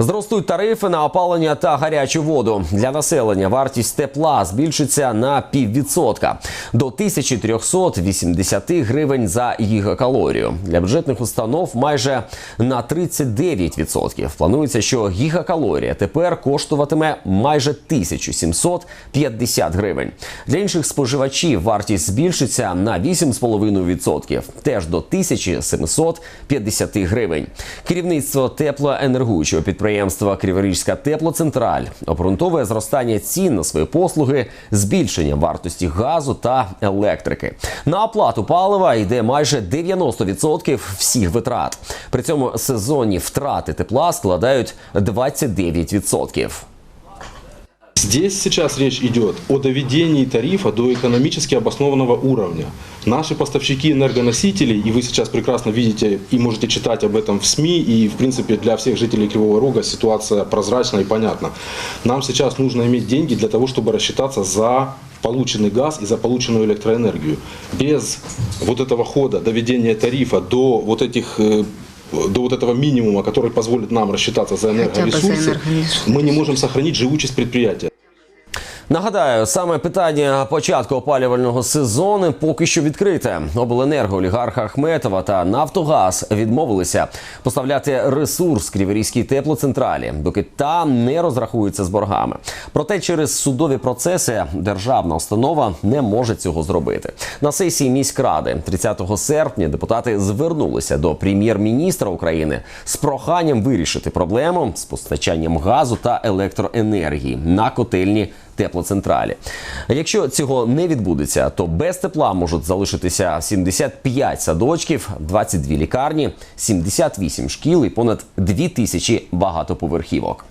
Зростуть тарифи на опалення та гарячу воду для населення. Вартість тепла збільшиться на піввідсотка до 1380 гривень за гігакалорію. Для бюджетних установ майже на 39%. Планується, що гігакалорія тепер коштуватиме майже 1750 гривень. Для інших споживачів вартість збільшиться на 8,5%, теж до 1750 гривень. Керівництво теплоенергуючого підприємства Криворізька теплоцентраль обґрунтовує зростання цін на свої послуги збільшення вартості газу та електрики. На оплату палива йде майже 90% всіх витрат. При цьому сезонні втрати тепла складають 29%. Здесь сейчас речь идет о доведении тарифа до экономически обоснованного уровня. Наши поставщики энергоносителей, и вы сейчас прекрасно видите и можете читать об этом в СМИ, и в принципе для всех жителей Кривого Рога ситуация прозрачна и понятна. Нам сейчас нужно иметь деньги для того, чтобы рассчитаться за полученный газ и за полученную электроэнергию. Без вот этого хода, доведения тарифа до вот этих э, до вот этого минимума, который позволит нам рассчитаться за бы за энергоресурсы, энергоресурсы. мы не можем сохранить живучесть предприятия. Нагадаю, саме питання початку опалювального сезону поки що відкрите. Обленерго олігарха Ахметова та Нафтогаз відмовилися поставляти ресурс Криворізькій теплоцентралі, доки та не розрахується з боргами. Проте через судові процеси державна установа не може цього зробити. На сесії міськради 30 серпня депутати звернулися до прем'єр-міністра України з проханням вирішити проблему з постачанням газу та електроенергії на котельні теплоцентралі. Якщо цього не відбудеться, то без тепла можуть залишитися 75 садочків, 22 лікарні, 78 шкіл і понад 2 тисячі багатоповерхівок.